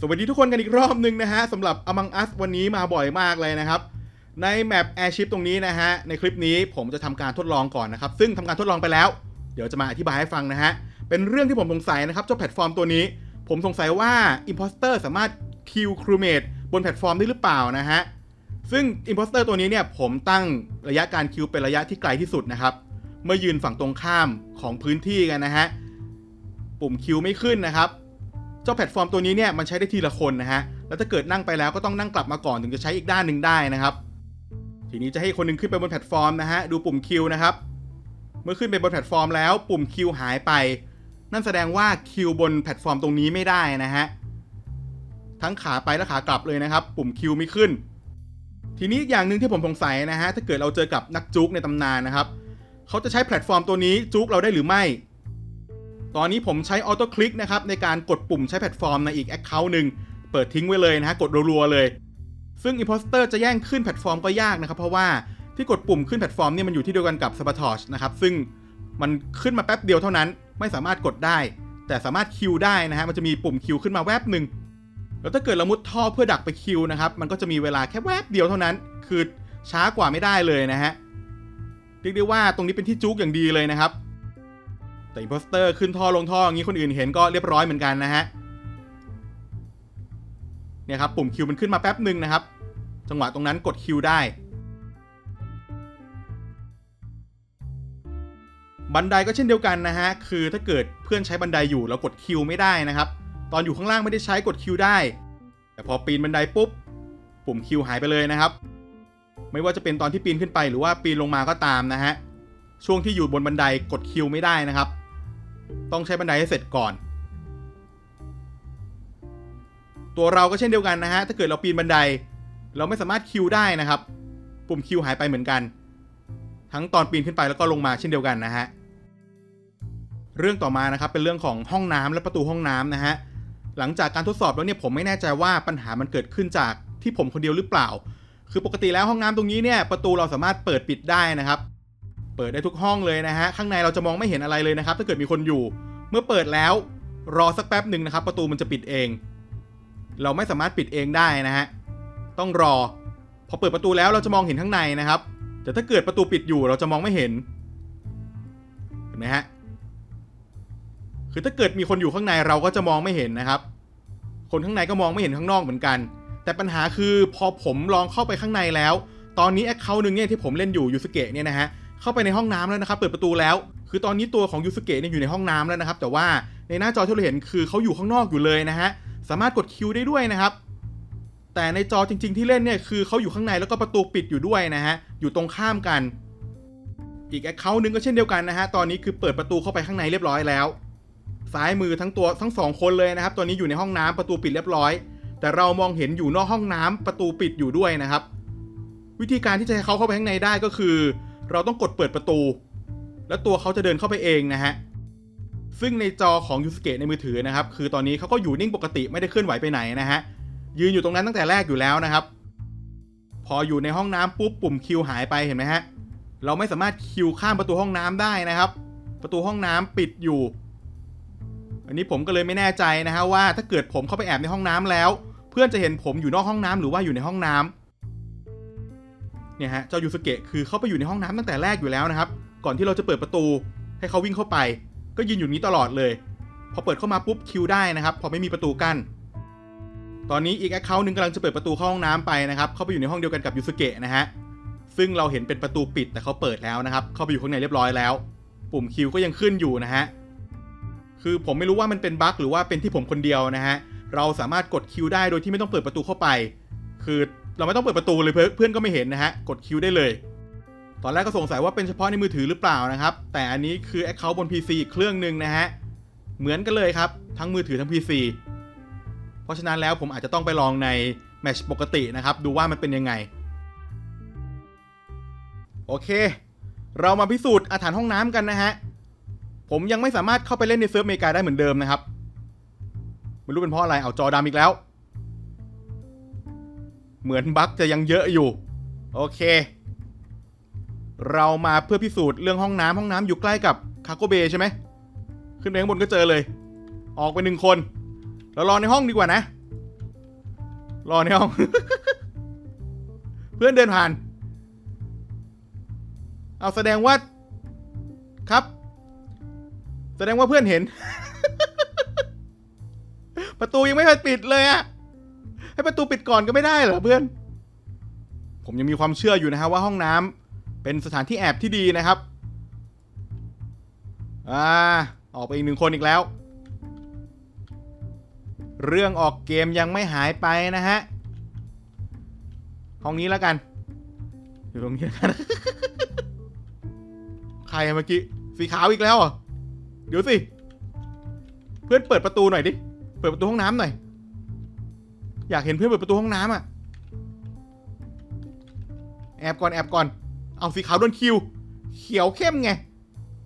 สวัสดีทุกคนกันอีกรอบหนึ่งนะฮะสำหรับ Among Us วันนี้มาบ่อยมากเลยนะครับ ในแมป Airship ตรงนี้นะฮะ ในคลิปนี้ผมจะทำการทดลองก่อนนะครับ ซึ่งทำการทดลองไปแล้ว เดี๋ยวจะมาอธิบายให้ฟังนะฮะ เป็นเรื่องที่ผมสงสัยนะครับ เจ้าแพลตฟอร์มตัวนี้ ผมสงสัยว่า Imposter สามารถคิวครูเมดบนแพลตฟอร์มได้หรือเปล่านะฮะ ซึ่ง Imposter ตัวนี้เนี่ยผมตั้งระยะการคิวเป็นระยะที่ไกลที่สุดนะครับ เมื่อยืนฝั่งตรงข้ามของพื้นที่กันนะฮะ ปุ่มคิวไม่ขึ้นนะครับ เจ้าแพลตฟอร์มตัวนี้เนี่ยมันใช้ได้ทีละคนนะฮะ แล้วถ้าเกิดนั่งไปแล้วก็ต้องนั่งกลับมาก่อนถึงจะใช้อีกด้านหนึ่งได้นะครับ ทีนี้จะให้คนหนึงขึ้นไปบนแพลตฟอร์มนะฮะดูปุ่มคิวนะครับ เมื่อขึ้นไปบนแพลตฟอร์มแล้วปุ่มคิวหายไป นั่นแสดงว่าคิวบนแพลตฟอร์มตรงนี้ไม่ได้นะฮะ ทั้งขาไปและขากลับเลยนะครับ ปุ่มคิวไม่ขึ้น ทีนี้อีกอย่างหนึ่งที่ผมสงสัยนะฮะ ถ้าเกิดเราเจอกับนักจุกในตำนานนะครับ เขาจะใช้แพลตฟอร์มตัวนี้จุกเราได้หรือไม่ ตอนนี้ผมใช้ออโต้คลิกนะครับในการกดปุ่มใช้แพลตฟอร์มในอีก Account หนึ่งเปิดทิ้งไว้เลยนะฮะกดรัวๆเลย ซึ่ง Imposter จะแย่งขึ้นแพลตฟอร์มก็ยากนะครับเพราะว่าที่กดปุ่มขึ้นแพลตฟอร์มเนี่ยมันอยู่ที่เดียวกันกับ Sabotage นะครับซึ่งมันขึ้นมาแป๊บเดียวเท่านั้น ไม่สามารถกดได้ แต่สามารถคิวได้นะฮะมันจะมีปุ่มคิวขึ้นมาแวบหนึ่งแล้วถ้าเกิดเรามุดท่อเพื่อดักไปคิวนะครับมันก็จะมีเวลาแค่แวบเดียวเท่านั้น คือช้ากว่าไม่ได้เลยนะฮะเรียกได้ว่าตรงนี้เป็นที่จุกอย่างดีเลยนะครับ แต่อิมโพสเตอร์ขึ้นท่อลงท่ออย่างนี้คนอื่นเห็นก็เรียบร้อยเหมือนกันนะฮะเนี่ยครับปุ่มคิวมันขึ้นมาแป๊บหนึ่งนะครับ จังหวะตรงนั้นกดคิวได้บันไดก็เช่นเดียวกันนะฮะ คือถ้าเกิดเพื่อนใช้บันไดอยู่แล้วกดคิวไม่ได้นะครับ ตอนอยู่ข้างล่างไม่ได้ใช้กดคิวได้ แต่พอปีนบันไดปุ๊บ ปุ่มคิวหายไปเลยนะครับ ไม่ว่าจะเป็นตอนที่ปีนขึ้นไปหรือว่าปีนลงมาก็ตามนะฮะ ช่วงที่อยู่บนบันไดกดคิวไม่ได้นะครับ ต้องใช้บันไดให้เสร็จก่อน ตัวเราก็เช่นเดียวกันนะฮะ ถ้าเกิดเราปีนบันได เราไม่สามารถคิวได้นะครับ ปุ่มคิวหายไปเหมือนกัน ทั้งตอนปีนขึ้นไปแล้วก็ลงมาเช่นเดียวกันนะฮะ เรื่องต่อมานะครับเป็นเรื่องของห้องน้ำและประตูห้องน้ำนะฮะ หลังจากการทดสอบแล้วเนี่ยผมไม่แน่ใจว่าปัญหามันเกิดขึ้นจากที่ผมคนเดียวหรือเปล่า คือปกติแล้วห้องน้ำตรงนี้เนี่ยประตูเราสามารถเปิดปิดได้นะครับ เปิดได้ทุกห้องเลยนะฮะ ข้างในเราจะมองไม่เห็นอะไรเลยนะครับ ถ้าเกิดมีคนอยู่ เมื่อเปิดแล้วรอสักแป๊บหนึ่งนะครับ ประตูมันจะปิดเอง เราไม่สามารถปิดเองได้นะฮะ ต้องรอ พอเปิดประตูแล้วเราจะมองเห็นข้างในนะครับ แต่ถ้าเกิดประตูปิดอยู่เราจะมองไม่เห็น เห็นไหมฮะ คือถ้าเกิดมีคนอยู่ข้างในเราก็จะมองไม่เห็นนะครับ คนข้างในก็มองไม่เห็นข้างนอกเหมือนกัน แต่ปัญหาคือพอผมลองเข้าไปข้างในแล้ว ตอนนี้แอคเคาท์หนึ่งเนี่ยที่ผมเล่นอยู่ยูสเกะเนี่ยนะฮะ เข้าไปในห้องน้ำแล้วนะครับ เปิดประตูแล้ว คือตอนนี้ตัวของยูสเกะเนี่ยอยู่ในห้องน้ำแล้วนะครับ แต่ว่าในหน้าจอที่เราเห็นคือเขาอยู่ข้างนอกอยู่เลยนะฮะ สามารถกดคิวได้ด้วยนะครับ แต่ในจอจริง ๆ ที่เล่นเนี่ยคือเขาอยู่ข้างในแล้วก็ประตูปิดอยู่ด้วยนะฮะ อยู่ตรงข้ามกัน อีกแอคเคาท์หนึ่งก็เช่นเดียวกันนะฮะ ตอนนี้คือเปิดประตูเข้าไปข้างในเรียบร้อยแล้ว ซ้ายมือทั้งตัวทั้งสองคนเลยนะครับ ตอนนี้อยู่ในห้องน้ำประตูปิดเรียบร้อย แต่เรามองเห็นอยู่นอกห้องน้ำประตูปิดอยู่ด้วยนะครับ วิธีการที่จะให้เขาเข้าไปข้างในได้ก็คือ เราต้องกดเปิดประตู แล้วตัวเขาจะเดินเข้าไปเองนะฮะ ซึ่งในจอของยูสเกะในมือถือนะครับ คือตอนนี้เขาก็อยู่นิ่งปกติไม่ได้เคลื่อนไหวไปไหนนะฮะ ยืนอยู่ตรงนั้นตั้งแต่แรกอยู่แล้วนะครับ พออยู่ในห้องน้ำปุ๊บปุ่มคิวหายไปเห็นไหมฮะ เราไม่สามารถคิวข้ามประตูห้องน้ำได้นะครับ ประตูห้องน้ำปิดอยู่ อันนี้ผมก็เลยไม่แน่ใจนะฮะว่าถ้าเกิดผมเข้าไปแอบในห้องน้ำแล้ว เพื่อนจะเห็นผมอยู่นอกห้องน้ำหรือว่าอยู่ในห้องน้ำ เนี่ยฮะเจ้ายูสเกะคือเข้าไปอยู่ในห้องน้ำตั้งแต่แรกอยู่แล้วนะครับ ก่อนที่เราจะเปิดประตู ให้เขาวิ่งเข้าไป ก็ยืนอยู่นี้ตลอดเลย พอเปิดเข้ามาปุ๊บคิวได้นะครับ พอไม่มีประตูกั้นตอนนี้อีกแอคเคาท์หนึ่งกำลังจะเปิดประตูเข้าห้องน้ำไปนะครับ เข้าไปอยู่ในห้องเดียวกันกับยูสเกะนะฮะซึ่งเราเห็นเป็นประตูปิดแต่เขาเปิดแล้วนะครับ เข้าไปอยู่ข้างในเรียบร้อยแล้ว ปุ่มคิวก็ยังขึ้นอยู่นะฮะคือผมไม่รู้ว่ามันเป็นบั๊กหรือว่าเป็นที่ผมคนเดียวนะฮะเราสามารถกดคิวได้โดยที่ไม่ต้องเปิดประตูเข้าไป คือ เราไม่ต้องเปิดประตูเลยเพื่อนก็ไม่เห็นนะฮะ กดคิวได้เลย ตอนแรกก็สงสัยว่าเป็นเฉพาะในมือถือหรือเปล่านะครับ แต่อันนี้คือแอคเคาท์บน PC อีกเครื่องหนึ่งนะฮะ เหมือนกันเลยครับ ทั้งมือถือทั้ง PC เพราะฉะนั้นแล้วผมอาจจะต้องไปลองในแมชปกตินะครับ ดูว่ามันเป็นยังไง โอเค เรามาพิสูจน์อาถรรพ์ห้องน้ำกันนะฮะ ผมยังไม่สามารถเข้าไปเล่นในเซิร์ฟเมกาได้เหมือนเดิมนะครับ ไม่รู้เป็นเพราะอะไร เอาจอดำอีกแล้ว เหมือนบั๊กจะยังเยอะอยู่ โอเค เรามาเพื่อพิสูจน์เรื่องห้องน้ำห้องน้ำอยู่ใกล้กับคาโกเบใช่ไหม ขึ้นไปข้างบนก็เจอเลย ออกไปหนึ่งคน เรารอในห้องดีกว่านะ รอในห้อง เพื่อนเดินผ่าน เอาแสดงว่า ครับ แสดงว่าเพื่อนเห็น ประตูยังไม่เคยปิดเลยอะ ให้ประตูปิดก่อนก็ไม่ได้เหรอเพื่อน ผมยังมีความเชื่ออยู่นะฮะว่าห้องน้ำเป็นสถานที่แอบที่ดีนะครับอ่าออกไปอีกหนึ่งคนอีกแล้ว เรื่องออกเกมยังไม่หายไปนะฮะห้องนี้แล้วกัน อยู่ตรงนี้กันใครเมื่อกี้สีขาวอีกแล้วเหรอเดี๋ยวสิ เพื่อนเปิดประตูหน่อยดิ เปิดประตูห้องน้ำหน่อย อยากเห็นเพื่อนเปิดประตูห้องน้ำอะ แอบก่อนแอบก่อน เอาสีขาวโดนคิว เขียวเข้มไง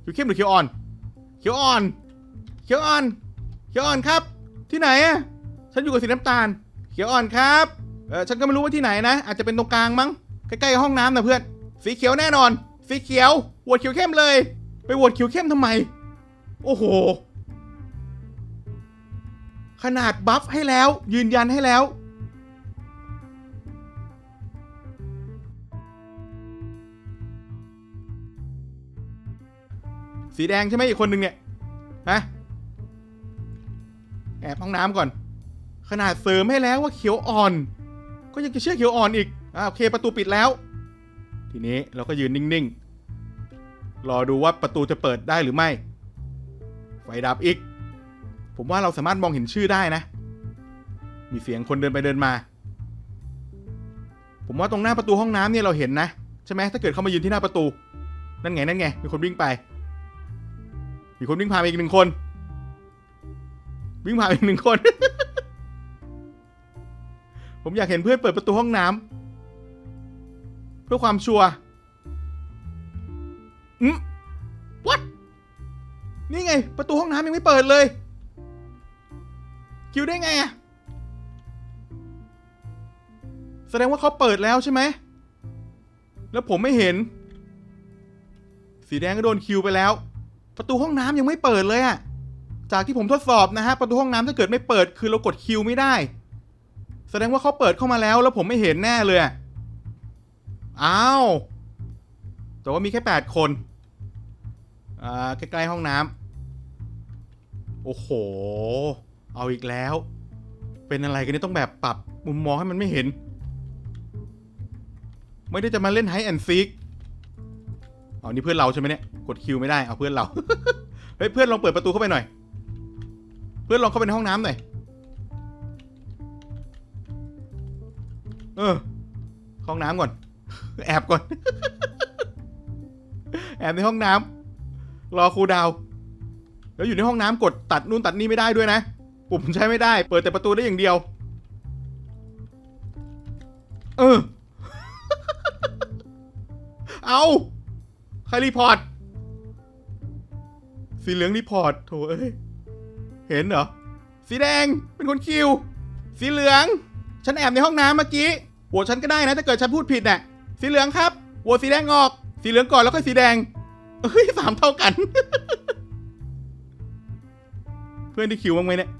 เขียวเข้มหรือเขียวอ่อน เขียวอ่อน เขียวอ่อน เขียวอ่อนครับ ที่ไหนอะ ฉันอยู่กับสีน้ำตาล เขียวอ่อนครับ เออฉันก็ไม่รู้ว่าที่ไหนนะ อาจจะเป็นตรงกลางมั้ง ใกล้ๆห้องน้ำนะเพื่อน สีเขียวแน่นอน สีเขียวโหวตเขียวเข้มเลย ไปโหวตเขียวเข้มทำไม โอ้โห ขนาดบัฟให้แล้ว ยืนยันให้แล้ว สีแดงใช่ไหมอีกคนหนึ่งเนี่ยฮะแอบห้องน้ำก่อน ขนาดเสริมให้แล้วว่าเขียวอ่อน ก็ยังจะเชื่อเขียวอ่อนอีกอ่าโอเคประตูปิดแล้ว ทีนี้เราก็ยืนนิ่งๆ รอดูว่าประตูจะเปิดได้หรือไม่ ไฟดับอีก ผมว่าเราสามารถมองเห็นชื่อได้นะ มีเสียงคนเดินไปเดินมา ผมว่าตรงหน้าประตูห้องน้ำเนี่ยเราเห็นนะ ใช่ไหมถ้าเกิดเขามายืนที่หน้าประตู นั่นไงนั่นไง มีคนวิ่งไป มีคนวิ่งผ่านไปอีกหนึ่งคน วิ่งผ่านไปอีกหนึ่งคน ผมอยากเห็นเพื่อนเปิดประตูห้องน้ำเพื่อความชัวร์อืม what นี่ไง ประตูห้องน้ำยังไม่เปิดเลย คิวได้ไงอะแสดงว่าเขาเปิดแล้วใช่ไหม แล้วผมไม่เห็น สีแดงก็โดนคิวไปแล้ว ประตูห้องน้ำยังไม่เปิดเลยอะจากที่ผมทดสอบนะฮะ ประตูห้องน้ำถ้าเกิดไม่เปิดคือเรากดคิวไม่ได้ แสดงว่าเขาเปิดเข้ามาแล้ว แล้วผมไม่เห็นแน่เลยอะอ้าวแต่ว่ามีแค่แปดคนอ่าใกล้ๆห้องน้ำโอ้โห เอาอีกแล้ว เป็นอะไรกันนี่ต้องแบบปรับมุมมองให้มันไม่เห็น ไม่ได้จะมาเล่นไฮแอนซีกเอานี่เพื่อนเราใช่ไหมเนี่ย กดคิวไม่ได้ เอาเพื่อนเรา เฮ้ยเพื่อนลองเปิดประตูเข้าไปหน่อย เพื่อนลองเข้าไปในห้องน้ำหน่อย เออ ห้องน้ำก่อน แอบก่อน แอบในห้องน้ำรอครูดาว แล้วอยู่ในห้องน้ำกดตัดนู่นตัดนี่ไม่ได้ด้วยนะ ปุ่มใช้ไม่ได้ เปิดแต่ประตูได้อย่างเดียว เออ เอาใครรีพอร์ต สีเหลืองรีพอร์ตโถเอ้ย เห็นเหรอ สีแดงเป็นคนคิว สีเหลือง ฉันแอบในห้องน้ำเมื่อกี้โหวตฉันก็ได้นะถ้าเกิดฉันพูดผิดน่ะ สีเหลืองครับโหวตสีแดงออก สีเหลืองก่อนแล้วก็สีแดงเอ้ยสามเท่ากัน เพื่อนได้คิวบ้างไหมเนี่ย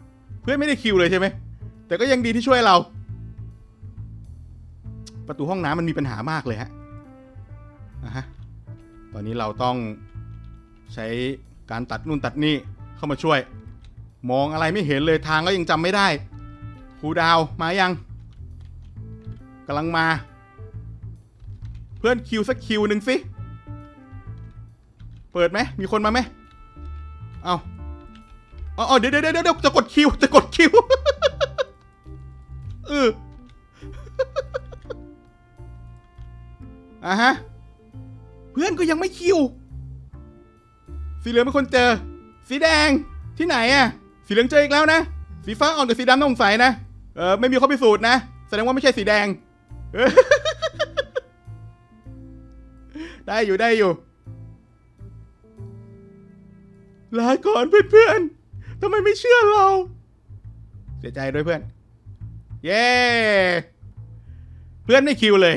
เพื่อนไม่ได้คิวเลยใช่ไหม แต่ก็ยังดีที่ช่วยเรา ประตูห้องน้ำมันมีปัญหามากเลยฮะอะฮะ ตอนนี้เราต้องใช้การตัดนู่นตัดนี่เข้ามาช่วย มองอะไรไม่เห็นเลยทางก็ยังจำไม่ได้ครูดาวมายังกำลังมา เพื่อนคิวสักคิวหนึ่งสิ เปิดไหมมีคนมาไหมเอา อาเอเดี๋ยวเดี๋ยวเดี๋ยวจะกดคิวจะกดคิวเอออะฮะ เพื่อนก็ยังไม่คิว สีเหลืองเป็นคนเจอ สีแดงที่ไหนอะสีเหลืองเจออีกแล้วนะ สีฟ้าอ่อนกับสีดำต้องสงสัยนะ เออไม่มีข้อพิสูจน์นะ แสดงว่าไม่ใช่สีแดง ได้อยู่ได้อยู่ลาก่อนเพื่อนๆ ทำไมไม่เชื่อเรา เสียใจด้วยเพื่อน เย้ เพื่อนไม่คิวเลย